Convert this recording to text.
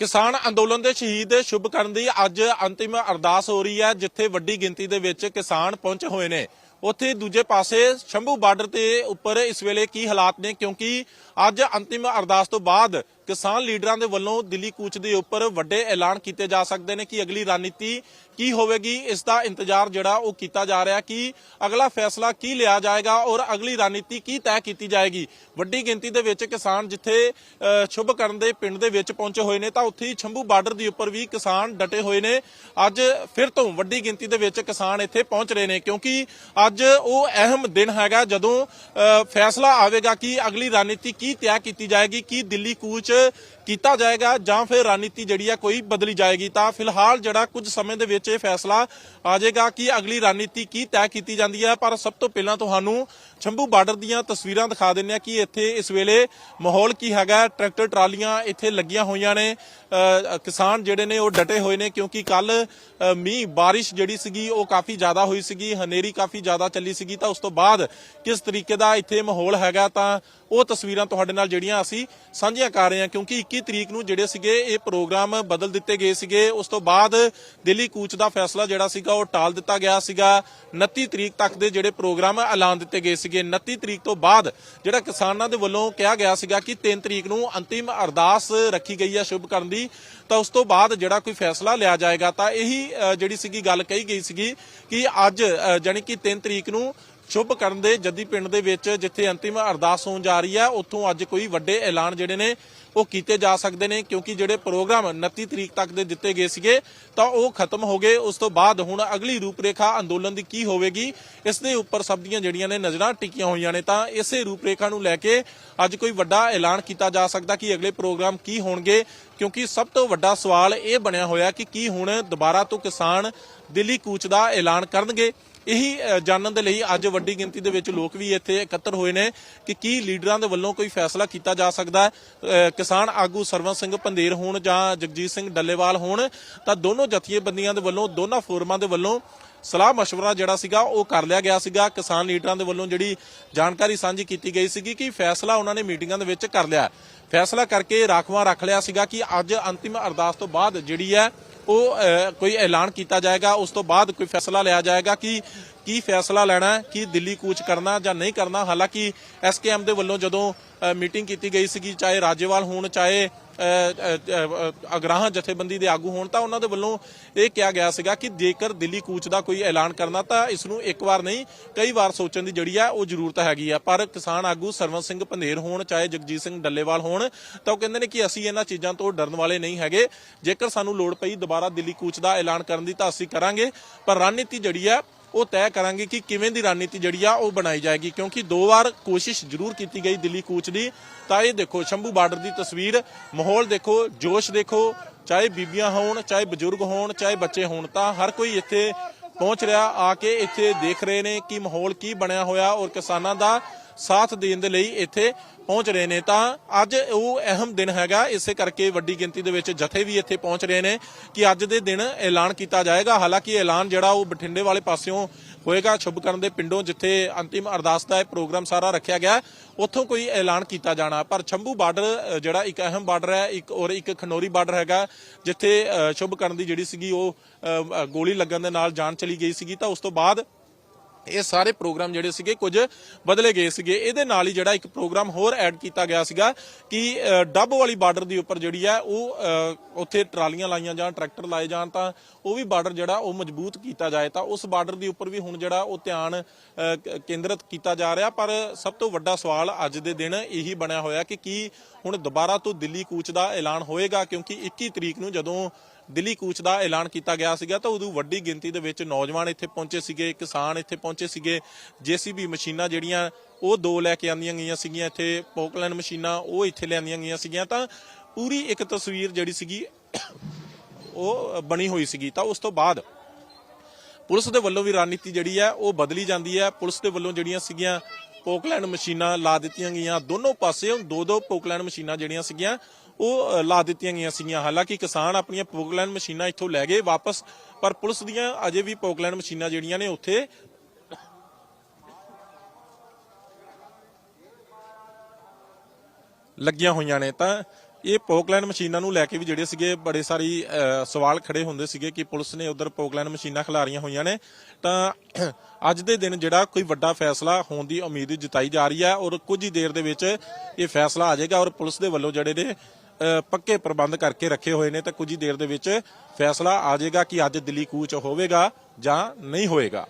ਕਿਸਾਨ ਅੰਦੋਲਨ ਦੇ ਸ਼ਹੀਦ ਸ਼ੁਭ ਕਰਨ ਦੀ ਅੱਜ ਅੰਤਿਮ ਅਰਦਾਸ ਹੋ ਰਹੀ ਹੈ, ਜਿੱਥੇ ਵੱਡੀ ਗਿਣਤੀ ਦੇ ਵਿੱਚ ਕਿਸਾਨ ਪਹੁੰਚੇ ਹੋਏ ਨੇ। ਉੱਥੇ ਦੂਜੇ ਪਾਸੇ ਸ਼ੰਭੂ ਬਾਰਡਰ ਤੇ ਉੱਪਰ ਇਸ ਵੇਲੇ ਕੀ ਹਾਲਾਤ ਨੇ? ਕਿਉਂਕਿ ਅੱਜ ਅੰਤਿਮ ਅਰਦਾਸ ਤੋਂ ਬਾਅਦ ਕਿਸਾਨ ਲੀਡਰਾਂ ਦੇ ਵੱਲੋਂ ਦਿੱਲੀ ਕੂਚ ਦੇ ਉੱਪਰ ਵੱਡੇ ਐਲਾਨ ਕੀਤੇ ਜਾ ਸਕਦੇ ਨੇ ਕਿ ਅਗਲੀ ਰਣਨੀਤੀ ਕੀ ਹੋਵੇਗੀ ਇਸ ਦਾ ਇੰਤਜ਼ਾਰ ਜਿਹੜਾ ਉਹ ਕੀਤਾ ਜਾ ਰਿਹਾ ਕਿ ਅਗਲਾ ਫੈਸਲਾ ਕੀ ਲਿਆ ਜਾਏਗਾ ਔਰ ਅਗਲੀ ਰਣਨੀਤੀ ਕੀ ਤੈਅ ਕੀਤੀ ਜਾਏਗੀ। ਵੱਡੀ ਗਿਣਤੀ ਦੇ ਵਿੱਚ ਕਿਸਾਨ ਜਿੱਥੇ ਸ਼ੁਭ ਕਰਨ ਦੇ ਪਿੰਡ ਦੇ ਵਿੱਚ ਪਹੁੰਚੇ ਹੋਏ ਨੇ ਤਾਂ ਉੱਥੇ ਹੀ ਸ਼ੰਭੂ ਬਾਰਡਰ ਦੇ ਉੱਪਰ ਵੀ ਕਿਸਾਨ ਡਟੇ ਹੋਏ ਨੇ। ਅੱਜ ਫਿਰ ਤੋਂ ਵੱਡੀ ਗਿਣਤੀ ਦੇ ਵਿੱਚ ਕਿਸਾਨ ਇੱਥੇ ਪਹੁੰਚ ਰਹੇ ਨੇ ਕਿਉਂਕਿ ਅੱਜ ਉਹ ਅਹਿਮ ਦਿਨ ਹੈਗਾ ਜਦੋਂ ਅ, ਫੈਸਲਾ ਆਵੇਗਾ ਕਿ ਅਗਲੀ ਰਣਨੀਤੀ ਕੀ ਤੈਅ ਕੀਤੀ ਜਾਏਗੀ ਕੀ ਦਿੱਲੀ ਕੂਚ ਕੀਤਾ ਜਾਏਗਾ ਜਾਂ ਫਿਰ ਰਣਨੀਤੀ ਜਿਹੜੀ ਆ ਕੋਈ ਬਦਲੀ ਜਾਏਗੀ। ਤਾਂ ਫਿਲਹਾਲ ਜਿਹੜਾ ਕੁਝ ਸਮੇਂ ਦੇ ਵਿੱਚ ਇਹ ਫੈਸਲਾ ਆ ਜਾਏਗਾ ਕਿ ਅਗਲੀ ਰਣਨੀਤੀ ਕੀ ਤੈਅ ਕੀਤੀ ਜਾਂਦੀ ਹੈ। ਪਰ ਸਭ ਤੋਂ ਪਹਿਲਾਂ ਤੁਹਾਨੂੰ ਸ਼ੰਭੂ ਬਾਰਡਰ ਦੀਆਂ ਤਸਵੀਰਾਂ ਦਿਖਾ ਦਿੰਨੇ ਆ ਕਿ ਇੱਥੇ ਇਸ ਵੇਲੇ ਮਾਹੌਲ ਕੀ ਹੈਗਾ। ਟਰੈਕਟਰ ਟਰਾਲੀਆਂ ਇੱਥੇ ਲੱਗੀਆਂ ਹੋਈਆਂ ਨੇ। ਅ, ਕਿਸਾਨ ਜਿਹੜੇ ਨੇ ਉਹ ਡਟੇ ਹੋਏ ਨੇ ਕਿਉਂਕਿ ਕੱਲ ਮੀਂਹ ਬਾਰਿਸ਼ ਜਿਹੜੀ ਸੀਗੀ ਉਹ ਕਾਫੀ ਜ਼ਿਆਦਾ ਹੋਈ ਸੀਗੀ ਹਨੇਰੀ ਕਾਫੀ ਜ਼ਿਆਦਾ ਚੱਲੀ ਸੀਗੀ। ਤਾਂ ਉਸ ਤੋਂ ਬਾਅਦ ਕਿਸ ਤਰੀਕੇ ਦਾ ਇੱਥੇ ਮਾਹੌਲ ਹੈਗਾ ਤਾਂ ਉਹ ਤਸਵੀਰਾਂ ਤੁਹਾਡੇ ਨਾਲ ਜਿਹੜੀਆਂ ਅਸੀਂ ਸਾਂਝੀਆਂ ਕਰ ਰਹੇ ਹਾਂ ਕਿਉਂਕਿ 21 ਤਰੀਕ ਨੂੰ ਜਿਹੜੇ ਸੀਗੇ ਇਹ ਪ੍ਰੋਗਰਾਮ ਬਦਲ ਦਿੱਤੇ ਗਏ ਸੀਗੇ ਉਸ ਤੋਂ ਬਾਅਦ ਦਿੱਲੀ ਕੂਚ ਦਾ ਫੈਸਲਾ ਜਿਹੜਾ ਸੀਗਾ ਉਹ ਟਾਲ ਦਿੱਤਾ ਗਿਆ ਸੀਗਾ। 29 ਤਰੀਕ ਤੱਕ ਦੇ ਜਿਹੜੇ ਪ੍ਰੋਗਰਾਮ ਐਲਾਨ ਦਿੱਤੇ ਗਏ ਸੀਗੇ। 29 ਤਰੀਕ ਤੋਂ ਬਾਅਦ ਜਿਹੜਾ ਕਿਸਾਨਾਂ ਦੇ ਵੱਲੋਂ ਕਿਹਾ ਗਿਆ ਸੀਗਾ ਕਿ 3 ਤਰੀਕ ਨੂੰ ਅੰਤਿਮ ਅਰਦਾਸ ਰੱਖੀ ਗਈ ਹੈ ਸ਼ੁਭ ਕਰਨ ਦੀ ਤਾਂ ਉਸ ਤੋਂ ਬਾਅਦ ਜਿਹੜਾ ਕੋਈ ਫੈਸਲਾ ਲਿਆ ਜਾਏਗਾ ਤਾਂ ਇਹੀ ਜਿਹੜੀ ਸੀਗੀ ਗੱਲ ਕਹੀ ਗਈ ਸੀਗੀ ਕਿ ਅੱਜ ਅ, ਜਾਣੀ ਕਿ 3 ਤਰੀਕ ਨੂੰ ਸ਼ੁਭ ਕਰਨ ਦੇ ਜੱਦੀ ਪਿੰਡ ਦੇ ਵਿੱਚ ਜਿੱਥੇ ਅੰਤਿਮ ਅਰਦਾਸ ਹੋਣ ਜਾ ਰਹੀ ਹੈ, ਉੱਥੋਂ ਅੱਜ ਕੋਈ ਵੱਡੇ ਐਲਾਨ ਜਿਹੜੇ ਨੇ ਉਹ ਕੀਤੇ ਜਾ ਸਕਦੇ ਨੇ, ਕਿਉਂਕਿ ਜਿਹੜੇ ਪ੍ਰੋਗਰਾਮ 29 ਤਰੀਕ ਤੱਕ ਦੇ ਦਿੱਤੇ ਗਏ ਸੀਗੇ, ਤਾਂ ਉਹ ਖਤਮ ਹੋ ਗਏ। ਉਸ ਤੋਂ ਬਾਅਦ ਹੁਣ ਅਗਲੀ ਰੂਪਰੇਖਾ ਅੰਦੋਲਨ ਦੀ ਕੀ ਹੋਵੇਗੀ, ਇਸ ਦੇ ਉੱਪਰ ਸਭ ਦੀਆਂ ਜਿਹੜੀਆਂ ਨੇ ਨਜ਼ਰਾਂ ਟਿਕੀਆਂ ਹੋਈਆਂ ਨੇ, ਤਾਂ ਇਸੇ ਰੂਪਰੇਖਾ ਨੂੰ ਲੈ ਕੇ ਅੱਜ ਕੋਈ ਵੱਡਾ ਐਲਾਨ ਕੀਤਾ ਜਾ ਸਕਦਾ ਕਿ ਅਗਲੇ ਪ੍ਰੋਗਰਾਮ ਕੀ ਹੋਣਗੇ, ਕਿਉਂਕਿ ਸਭ ਤੋਂ ਵੱਡਾ ਸਵਾਲ ਇਹ ਬਣਿਆ ਹੋਇਆ ਕਿ ਕੀ ਹੁਣ ਦੁਬਾਰਾ ਤੋਂ ਕਿਸਾਨ ਦਿੱਲੀ ਕੂਚ ਦਾ ਐਲਾਨ ਕਰਨਗੇ। ਇਹੀ ਅ, ਜਾਣਨ ਦੇ ਲਈ ਅੱਜ ਵੱਡੀ ਗਿਣਤੀ ਦੇ ਵਿੱਚ ਲੋਕ ਵੀ ਇੱਥੇ ਇਕੱਤਰ ਹੋਏ ਨੇ ਕਿ ਕੀ ਲੀਡਰਾਂ ਦੇ ਵੱਲੋਂ ਕੋਈ ਫੈਸਲਾ ਕੀਤਾ ਜਾ ਸਕਦਾ ਹੈ ਅ, ਕਿਸਾਨ ਆਗੂ ਸਰਵਨ ਸਿੰਘ ਪੰਦੇਰ ਹੋਣ ਜਾਂ ਜਗਜੀਤ ਸਿੰਘ ਡੱਲੇਵਾਲ ਹੋਣ ਤਾਂ ਦੋਨੋਂ ਜਥੇਬੰਦੀਆਂ ਦੇ ਵੱਲੋਂ ਦੋਨਾਂ ਫੋਰਮਾਂ ਦੇ ਵੱਲੋਂ ਸਲਾਹ مشورہ ਜਿਹੜਾ ਸੀਗਾ ਉਹ ਕਰ ਲਿਆ ਗਿਆ ਸੀਗਾ ਕਿਸਾਨ ਲੀਡਰਾਂ ਦੇ ਵੱਲੋਂ ਜਿਹੜੀ ਜਾਣਕਾਰੀ ਸਾਂਝੀ ਕੀਤੀ ਗਈ ਸੀਗੀ ਕਿ ਫੈਸਲਾ ਉਹਨਾਂ ਨੇ ਮੀਟਿੰਗਾਂ ਦੇ ਵਿੱਚ ਕਰ ਲਿਆ ਫੈਸਲਾ ਕਰਕੇ ਰਾਖਵਾਂ ਰੱਖ ਲਿਆ ਸੀਗਾ ਕਿ ਅੱਜ ਅੰਤਿਮ ਅਰਦਾਸ ਤੋਂ ਬਾਅਦ ਜਿਹੜੀ ਹੈ ਉਹ ਕੋਈ ਐਲਾਨ ਕੀਤਾ ਜਾਏਗਾ ਉਸ ਤੋਂ ਬਾਅਦ ਕੋਈ ਫੈਸਲਾ ਲਿਆ ਜਾਏਗਾ ਕਿ ਕੀ ਫੈਸਲਾ ਲੈਣਾ ਹੈ ਕਿ ਦਿੱਲੀ ਕੂਚ ਕਰਨਾ ਜਾਂ ਨਹੀਂ ਕਰਨਾ। ਹਾਲਾਂਕਿ ਐਸਕੇਐਮ ਦੇ ਵੱਲੋਂ ਜਦੋਂ ਅ, ਮੀਟਿੰਗ ਕੀਤੀ ਗਈ ਸੀਗੀ ਚਾਹੇ ਰਾਜੇਵਾਲ ਹੋਣ ਚਾਹੇ ਅਗਰਾਹਾਂ ਜਥੇਬੰਦੀ ਦੇ ਆਗੂ ਹੋਣ ਤਾਂ ਉਹਨਾਂ ਦੇ ਵੱਲੋਂ ਇਹ ਕਿਹਾ ਗਿਆ ਸੀਗਾ ਕਿ ਜੇਕਰ ਦਿੱਲੀ ਕੂਚ ਦਾ ਕੋਈ ਐਲਾਨ ਕਰਨਾ ਤਾਂ ਇਸ ਨੂੰ ਇੱਕ ਵਾਰ ਨਹੀਂ, ਕਈ ਵਾਰ ਸੋਚਣ ਦੀ ਜਿਹੜੀ ਆ, ਉਹ ਜ਼ਰੂਰਤ ਹੈਗੀ ਆ। ਪਰ ਕਿਸਾਨ ਆਗੂ ਸਰਵਨ ਸਿੰਘ ਪੰਧੇਰ ਹੋਣ, ਚਾਹੇ ਜਗਜੀਤ ਸਿੰਘ ਡੱਲੇਵਾਲ ਹੋਣ, ਤਾਂ ਉਹ ਕਹਿੰਦੇ ਨੇ ਕਿ ਅਸੀਂ ਇਹਨਾਂ ਚੀਜ਼ਾਂ ਤੋਂ ਡਰਨ ਵਾਲੇ ਨਹੀਂ ਹੈਗੇ। ਜੇਕਰ ਸਾਨੂੰ ਲੋੜ ਪਈ ਦੁਬਾਰਾ ਦਿੱਲੀ ਕੂਚ ਦਾ ਐਲਾਨ ਕਰਨ ਦੀ ਤਾਂ ਅਸੀਂ ਕਰਾਂਗੇ। ਪਰ ਰਣਨੀਤੀ ਜਿਹੜੀ ਆ ਉਹ ਤੈਅ ਕਰਾਂਗੇ ਕਿ ਕਿਵੇਂ ਦੀ ਰਣਨੀਤੀ ਜਿਹੜੀ ਆ ਉਹ ਬਣਾਈ ਜਾਏਗੀ, ਕਿਉਂਕਿ ਦੋ ਵਾਰ ਕੋਸ਼ਿਸ਼ ਜ਼ਰੂਰ ਕੀਤੀ ਗਈ ਦਿੱਲੀ ਕੂਚ ਦੀ। ਤਾਂ ਇਹ ਦੇਖੋ, ਸ਼ੰਭੂ ਬਾਰਡਰ ਦੀ ਤਸਵੀਰ, ਮਾਹੌਲ ਦੇਖੋ, ਜੋਸ਼ ਦੇਖੋ, ਚਾਹੇ ਬੀਬੀਆਂ ਹੋਣ, ਚਾਹੇ ਬਜ਼ੁਰਗ ਹੋਣ, ਚਾਹੇ ਬੱਚੇ ਹੋਣ, ਤਾਂ ਹਰ ਕੋਈ ਇੱਥੇ ਪਹੁੰਚ ਰਿਹਾ, ਆ ਕੇ ਇੱਥੇ ਦੇਖ ਰਹੇ ਨੇ ਕਿ ਮਾਹੌਲ ਕੀ ਬਣਿਆ ਹੋਇਆ ਔਰ ਕਿਸਾਨਾਂ ਦਾ ਸਾਥ ਦੇਣ ਦੇ ਲਈ ਇੱਥੇ ਪਹੁੰਚ ਰਹੇ ਨੇ। ਤਾਂ ਅੱਜ ਉਹ ਅਹਿਮ ਦਿਨ ਹੈਗਾ। ਇਸੇ ਕਰਕੇ ਵੱਡੀ ਗਿਣਤੀ ਦੇ ਵਿੱਚ ਜਥੇ ਵੀ ਇੱਥੇ ਪਹੁੰਚ ਰਹੇ ਨੇ ਕਿ ਅੱਜ ਦੇ ਦਿਨ ਐਲਾਨ ਕੀਤਾ ਜਾਏਗਾ। ਹਾਲਾਂਕਿ ਐਲਾਨ ਜਿਹੜਾ ਉਹ ਬਠਿੰਡੇ ਵਾਲੇ ਪਾਸਿਓਂ ਹੋਏਗਾ। ਸ਼ੁਭ ਕਰਨ ਦੇ ਪਿੰਡੋਂ ਜਿੱਥੇ ਅੰਤਿਮ ਅਰਦਾਸ ਦਾ ਇਹ ਪ੍ਰੋਗਰਾਮ ਸਾਰਾ ਰੱਖਿਆ ਗਿਆ ਉੱਥੋਂ ਕੋਈ ਐਲਾਨ ਕੀਤਾ ਜਾਣਾ। ਪਰ ਛੰਭੂ ਬਾਰਡਰ ਜਿਹੜਾ ਇੱਕ ਅਹਿਮ ਬਾਰਡਰ ਹੈ ਇੱਕ ਔਰ ਇੱਕ ਖਨੌਰੀ ਬਾਰਡਰ ਹੈਗਾ ਜਿੱਥੇ ਅ, ਸ਼ੁਭ ਕਰਨ ਦੀ ਜਿਹੜੀ ਸੀਗੀ ਉਹ ਗੋਲੀ ਲੱਗਣ ਦੇ ਨਾਲ ਜਾਨ ਚਲੀ ਗਈ ਸੀਗੀ। ਤਾਂ ਉਸ ਤੋਂ ਬਾਅਦ ਇਹ ਸਾਰੇ ਪ੍ਰੋਗਰਾਮ ਜਿਹੜੇ ਸੀਗੇ ਕੁਝ ਬਦਲੇ ਗਏ ਸੀਗੇ। ਇਹਦੇ ਨਾਲ ਹੀ ਜਿਹੜਾ ਇੱਕ ਪ੍ਰੋਗਰਾਮ ਹੋਰ ਐਡ ਕੀਤਾ ਗਿਆ ਸੀਗਾ ਕਿ ਡੱਬ ਵਾਲੀ ਬਾਰਡਰ ਦੇ ਉੱਪਰ ਜਿਹੜੀ ਹੈ ਉਹ ਉੱਥੇ ਟਰਾਲੀਆਂ ਲਾਈਆਂ ਜਾਣ, ਟਰੈਕਟਰ ਲਾਏ ਜਾਣ ਤਾਂ ਉਹ ਵੀ ਬਾਰਡਰ ਜਿਹੜਾ ਉਹ ਮਜ਼ਬੂਤ ਕੀਤਾ ਜਾਏ ਤਾਂ ਉਸ ਬਾਰਡਰ ਦੇ ਉੱਪਰ ਵੀ ਹੁਣ ਜਿਹੜਾ ਉਹ ਧਿਆਨ ਕੇਂਦਰਿਤ ਕੀਤਾ ਜਾ ਰਿਹਾ। ਪਰ ਸਭ ਤੋਂ ਵੱਡਾ ਸਵਾਲ ਅੱਜ ਦੇ ਦਿਨ ਇਹੀ ਬਣਿਆ ਹੋਇਆ ਕਿ ਕੀ ਹੁਣ ਦੁਬਾਰਾ ਤੋਂ ਦਿੱਲੀ ਕੂਚ ਦਾ ਐਲਾਨ ਹੋਏਗਾ? ਕਿਉਂਕਿ 21 ਤਰੀਕ ਨੂੰ ਜਦੋਂ ਦਿੱਲੀ ਕੂਚ ਦਾ ਐਲਾਨ ਕੀਤਾ ਗਿਆ ਸੀਗਾ ਤਾਂ ਉਦੋਂ ਵੱਡੀ ਗਿਣਤੀ ਦੇ ਵਿੱਚ ਨੌਜਵਾਨ ਇੱਥੇ ਪਹੁੰਚੇ ਸੀਗੇ, ਕਿਸਾਨ ਇੱਥੇ ਪਹੁੰਚੇ ਸੀਗੇ, ਜੀਸੀਬੀ ਮਸ਼ੀਨਾਂ ਜਿਹੜੀਆਂ ਉਹ ਦੋ ਲੈ ਕੇ ਆਂਦੀਆਂ ਗਈਆਂ ਸੀਗੀਆਂ, ਇੱਥੇ ਪੋਕਲੈਂਡ ਮਸ਼ੀਨਾਂ ਉਹ ਇੱਥੇ ਲਿਆਂਦੀਆਂ ਗਈਆਂ ਸੀਗੀਆਂ ਤਾਂ ਪੂਰੀ ਇੱਕ ਤਸਵੀਰ ਜਿਹੜੀ ਸੀਗੀ ਉਹ ਬਣੀ ਹੋਈ ਸੀਗੀ ਤਾਂ ਉਸ ਤੋਂ ਬਾਅਦ ਪੁਲਿਸ ਦੇ ਵੱਲੋਂ ਵੀ ਰਣਨੀਤੀ ਜਿਹੜੀ ਹੈ ਉਹ ਬਦਲੀ ਜਾਂਦੀ ਹੈ, ਪੁਲਿਸ ਦੇ ਵੱਲੋਂ ਜਿਹੜੀਆਂ ਸੀਗੀਆਂ ਪੋਕਲੈਂਡ ਮਸ਼ੀਨਾਂ ਲਾ ਦਿੱਤੀਆਂ ਗਈਆਂ। ਦੋਨੋਂ ਪਾਸੇ ਦੋ ਦੋ ਪੋਕਲੈਂਡ ਮਸ਼ੀਨਾਂ ਜਿਹੜੀਆਂ ਸੀਗੀਆਂ, ਉਹ ਲਾ ਦਿੱਤੀਆਂ ਗਈਆਂ ਸੀਗੀਆਂ। ਹਾਲਾਂਕਿ ਕਿਸਾਨ ਆਪਣੀਆਂ ਪੋਕਲੈਂਡ ਮਸ਼ੀਨਾਂ ਇੱਥੋਂ ਲੈ ਗਏ ਵਾਪਸ, ਪਰ ਪੁਲਿਸ ਦੀਆਂ ਅਜੇ ਵੀ ਪੋਕਲੈਂਡ ਮਸ਼ੀਨਾਂ ਜਿਹੜੀਆਂ ਨੇ ਉੱਥੇ ਲੱਗੀਆਂ ਹੋਈਆਂ ਨੇ। ਤਾਂ ਇਹ ਪੋਕਲੈਂਡ ਮਸ਼ੀਨਾਂ ਨੂੰ ਲੈ ਕੇ ਵੀ ਜਿਹੜੇ ਸੀਗੇ ਬੜੇ ਸਾਰੀ ਸਵਾਲ ਖੜੇ ਹੁੰਦੇ ਸੀਗੇ ਕਿ ਪੁਲਿਸ ਨੇ ਉਧਰ ਪੋਕਲੈਂਡ ਮਸ਼ੀਨਾਂ ਖਿਲਾਰੀਆਂ ਹੋਈਆਂ ਨੇ। ਤਾਂ ਅੱਜ ਦੇ ਦਿਨ ਜਿਹੜਾ ਕੋਈ ਵੱਡਾ ਫੈਸਲਾ ਹੋਣ ਦੀ ਉਮੀਦ ਜਤਾਈ ਜਾ ਰਹੀ ਹੈ ਔਰ ਕੁਝ ਹੀ ਦੇਰ ਦੇ ਵਿੱਚ ਇਹ ਫੈਸਲਾ ਆ ਜਾਏਗਾ ਔਰ ਪੁਲਿਸ ਦੇ ਵੱਲੋਂ ਜਿਹੜੇ ਨੇ ਪੱਕੇ ਪ੍ਰਬੰਧ ਕਰਕੇ ਰੱਖੇ ਹੋਏ ਨੇ। ਤਾਂ ਕੁਝ ਹੀ ਦੇਰ ਦੇ ਵਿੱਚ ਫੈਸਲਾ ਆ ਜਾਏਗਾ ਕਿ ਅੱਜ ਦਿੱਲੀ ਕੂਚ ਹੋਵੇਗਾ ਜਾਂ ਨਹੀਂ ਹੋਵੇਗਾ।